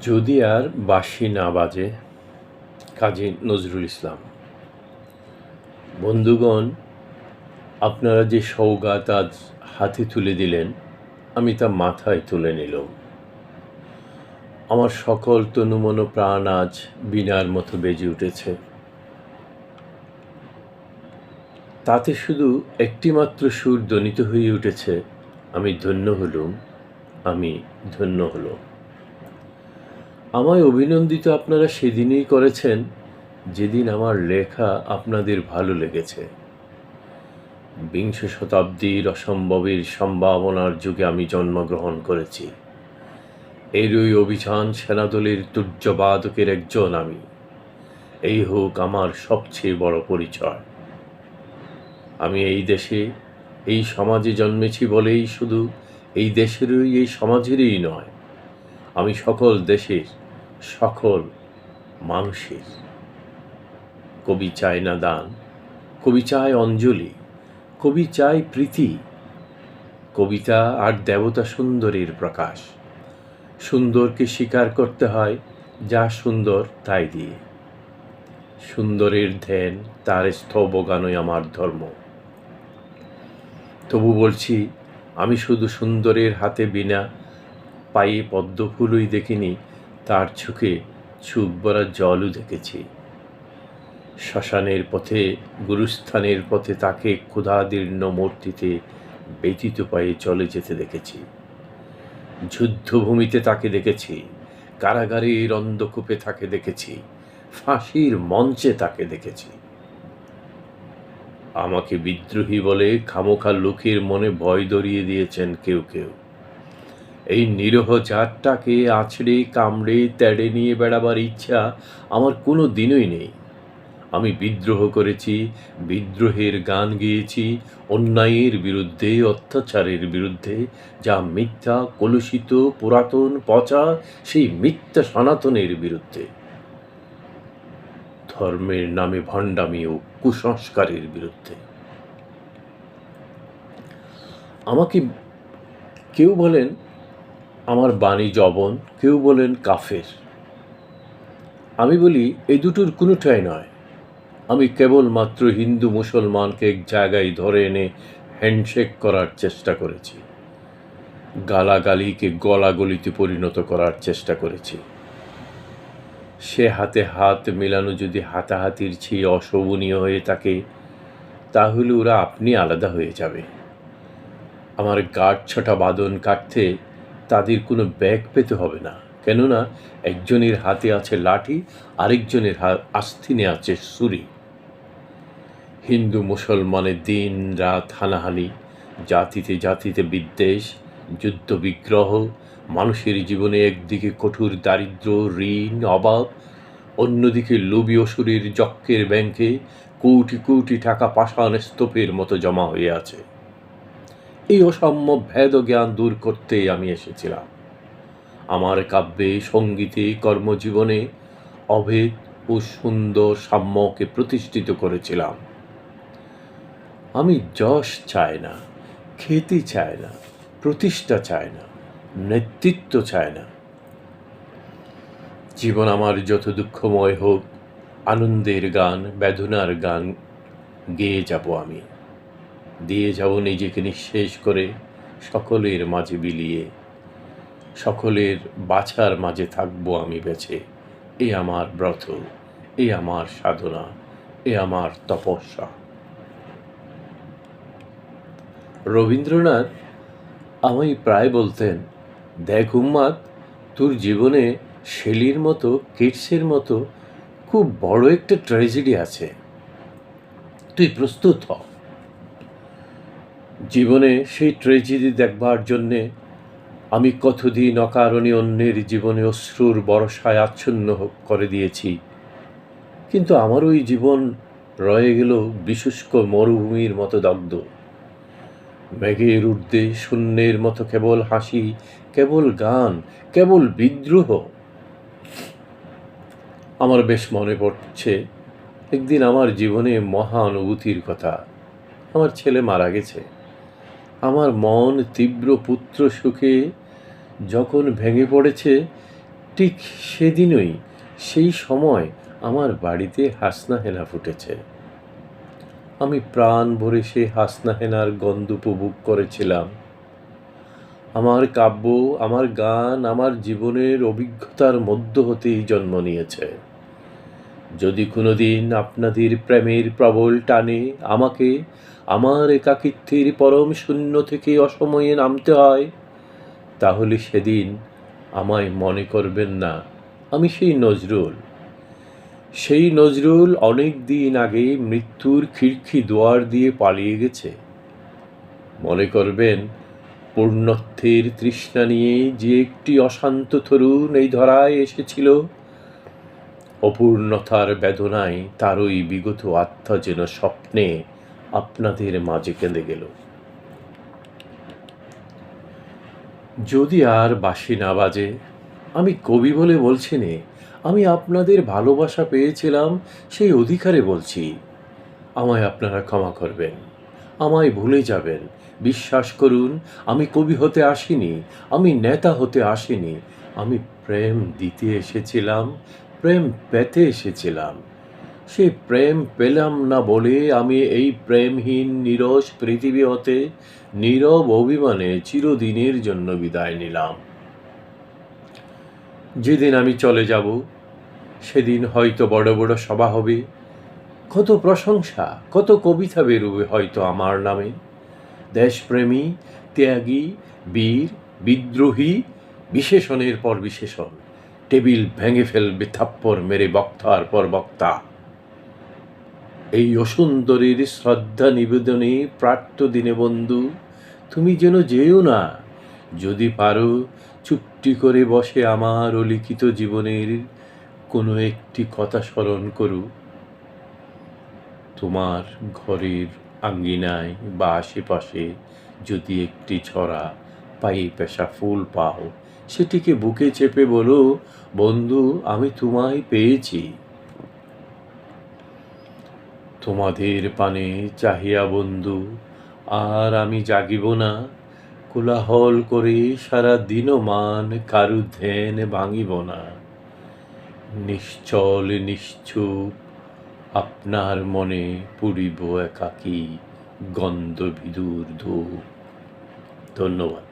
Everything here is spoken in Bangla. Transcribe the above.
যদি আর বাঁশি না বাজে, কাজী নজরুল ইসলাম। বন্ধুগণ, আপনারা যে সৌগাত আজ হাতে তুলে দিলেন, আমি তা মাথায় তুলে নিলাম। আমার সকল তনুমন প্রাণ আজ বিনার মতো বেজে উঠেছে। তাতে শুধু একটিমাত্র সুর ধ্বনিত হয়ে উঠেছে, আমি ধন্য হলুম, আমি ধন্য হলুম। আমায় অভিনন্দিত আপনারা সেদিনই করেছেন, যেদিন আমার লেখা আপনাদের ভালো লেগেছে। বিংশ শতাব্দীর অসম্ভবের সম্ভাবনার যুগে আমি জন্মগ্রহণ করেছি। এরই অভিযান সেনাদলের তুর্যবাদকের একজন আমি। এই হোক আমার সবচেয়ে বড় পরিচয়। আমি এই দেশে, এই সমাজে জন্মেছি বলেই শুধু এই দেশেরই, এই সমাজেরই নয়, আমি সকল দেশের সকল মানুষের। কবি চায় না দান, কবি চায় অঞ্জলি, কবি চায় প্রীতি। কবিতা আর দেবতা সুন্দরের প্রকাশ। সুন্দরকে স্বীকার করতে হয় যা সুন্দর তাই দিয়ে। সুন্দরের ধ্যান তার স্থবগানই আমার ধর্ম। তবু বলছি, আমি শুধু সুন্দরের হাতে বিনা পায়ে পদ্ম ফুলই দেখিনি তার চোখে চুপ ভরা জলও দেখেছি। শ্মশানের পথে, গুরুস্থানের পথে তাকে ক্ষুধাদীর্ণ মূর্তিতে ব্যতীত পায়ে চলে যেতে দেখেছি। যুদ্ধভূমিতে তাকে দেখেছি, কারাগারের অন্ধকূপে তাকে দেখেছি, ফাঁসির মঞ্চে তাকে দেখেছি। আমাকে বিদ্রোহী বলে খামোখা লোকের মনে ভয় ধরিয়ে দিয়েছেন কেউ কেউ। এই নিরহ জাতটাকে আছড়ে, কামড়ে, তেড়ে নিয়ে বেড়াবার ইচ্ছা আমার কোনো দিনই নেই। আমি বিদ্রোহ করেছি, বিদ্রোহের গান গেয়েছি, অন্যায়ের বিরুদ্ধে, অত্যাচারের বিরুদ্ধে। যা মিথ্যা, কলুষিত, পুরাতন, পচা, সেই মিথ্যা সনাতনের বিরুদ্ধে। ধর্মের নামে ভণ্ডামি ও কুসংস্কারের বিরুদ্ধে। আমাকে কেউ বলেন আমার বাণী জবন, কেউ বলেন কাফের। আমি বলি এই দুটোর কোনোটাই নয়। আমি কেবলমাত্র হিন্দু মুসলমানকে এক জায়গায় ধরে এনে হ্যান্ডশেক করার চেষ্টা করেছি। গালাগালিকে গলাগলিতে পরিণত করার চেষ্টা করেছি। সে হাতে হাত মেলানো যদি হাতাহাতির চেয়ে অশোভনীয় হয়ে থাকে, তাহলে ওরা আপনি আলাদা হয়ে যাবে। আমার গাঢ় ছটা বাদন কাটতে তাদের কোনো ব্যাগ পেতে হবে না। কেননা একজনের হাতে আছে লাঠি, আরেকজনের আস্তিনে আছে ছুরি। হিন্দু, মুসলমানের দিন রাত হানাহানি, জাতিতে জাতিতে বিদ্বেষ, যুদ্ধ বিগ্রহ, মানুষের জীবনে একদিকে কঠোর দারিদ্র, ঋণ, অভাব, অন্যদিকে লোভী অসুরের যক্ষের ব্যাংকে কোটি কোটি টাকা পাষাণ স্তূপের মতো জমা হয়ে আছে। এই অসাম্য ভেদ জ্ঞান দূর করতেই আমি এসেছিলাম। আমার কাব্যে, সঙ্গীতে, কর্মজীবনে অভেদ ও সুন্দর সাম্যকে প্রতিষ্ঠিত করেছিলাম। আমি যশ চাই না, খ্যাতি চাই না, প্রতিষ্ঠা চায় না, নেতৃত্ব চায় না। জীবন আমার যত দুঃখময় হোক, আনন্দের গান, বেদনার গান গেয়ে যাব আমি। দিয়ে যাব নিজেকে নিঃশেষ করে সকলের মাঝে বিলিয়ে। সকলের বাছার মাঝে থাকব আমি বেছে। এ আমার ব্রত, এ আমার সাধনা, এ আমার তপস্যা। রবীন্দ্রনাথ আমায় প্রায় বলতেন, দেখ উম্মাদ, তোর জীবনে শেলির মতো, কিটসের মতো খুব বড় একটা ট্র্যাজেডি আছে। তুই প্রস্তুত হ। জীবনে সেই ট্র্যাজেডি দেখবার জন্যে আমি কতদিন অকারণে অন্যের জীবনে অশ্রুর বরসায় আচ্ছন্ন করে দিয়েছি। কিন্তু আমার ওই জীবন রয়ে গেল বিশুষ্ক মরুভূমির মতো দগ্ধ। মেঘের ঊর্ধ্বে শূন্যের মতো কেবল হাসি, কেবল গান, কেবল বিদ্রোহ। আমার বেশ মনে পড়ছে, একদিন আমার জীবনে মহা অনুভূতির কথা। আমার ছেলে মারা গেছে। আমার মন তীব্র পুত্র সুখে যখন ভেঙে পড়েছে, ঠিক সেদিনই সেই সময় আমার বাড়িতে হাসনা হেনা ফুটেছে। আমি প্রাণ ভরে সে হাসনা হেনার গন্ধ উপভোগ করেছিলাম। আমার কাব্য, আমার গান, আমার জীবনের অভিজ্ঞতার মধ্য হতেই জন্ম নিয়েছে। যদি কোনোদিন আপনাদের প্রেমের প্রবল টানে আমাকে, আমার একাকিত্বের পরম শূন্য থেকে অসময়ে নামতে হয়, তাহলে সেদিন আমায় মনে করবেন না, আমি সেই নজরুল। সেই নজরুল অনেক দিন আগে মৃত্যুর খিড়কি দুয়ার দিয়ে পালিয়ে গেছে। মনে করবেন, পূর্ণত্বের তৃষ্ণা নিয়ে যে একটি অশান্ত তরুণ এই ধরায় এসেছিল অপূর্ণতার বেদনায় তারই বিগত আত্মা যেন স্বপ্নে আপনাদের মাঝে কেঁদে গেল। যদি আর বাসি না বাজে, আমি কবি বলে বলছি নে, আমি আপনাদের ভালোবাসা পেয়েছিলাম, সেই অধিকারে বলছি। আমায় আপনারা ক্ষমা করবেন, আমায় ভুলে যাবেন। বিশ্বাস করুন, আমি কবি হতে আসিনি, আমি নেতা হতে আসিনি, আমি প্রেম দিতে এসেছিলাম প্রেম পেতে এসেছিলাম। সে প্রেম পেলাম না বলে আমি এই প্রেমহীন, নিরস পৃথিবী হতে নীরব অভিমানে চিরদিনের জন্য বিদায় নিলাম। যেদিন আমি চলে যাব, সেদিন হয়তো বড় বড় সভা হবে। কত প্রশংসা, কত কবিতা বেরোবে হয়তো আমার নামে। দেশপ্রেমী, ত্যাগী, বীর, বিদ্রোহী, বিশেষণের পর বিশেষণ। টেবিল ভেঙে ফেলবে থাপ্পর মেরে বক্তার পর বক্তা। এই অসুন্দরীর শ্রদ্ধা নিবেদনে প্রাট্য দিনে বন্ধু, তুমি যেন যেও না, যদি পারো চুপটি করে বসে আমার অলিখিত জীবনের কোনো একটি কথা স্মরণ করু। তোমার ঘরের আঙ্গিনায় বা আশেপাশে যদি একটি ছড়া পাই পেশা ফুল পাও সেটিকে বুকে চেপে বলো, বন্ধু, আমি তোমায় পেয়েছি। তোমাদের পানে চাহিয়া বন্ধু, আর আমি জাগিব না। কোলাহল করে সারা দিনমান কারু ধ্যান ভাঙিব না। নিশ্চল নিশ্চুপ, আপনার মনে পুরিব একাকী গন্ধ বিদুর ধূপ। ধন্যবাদ।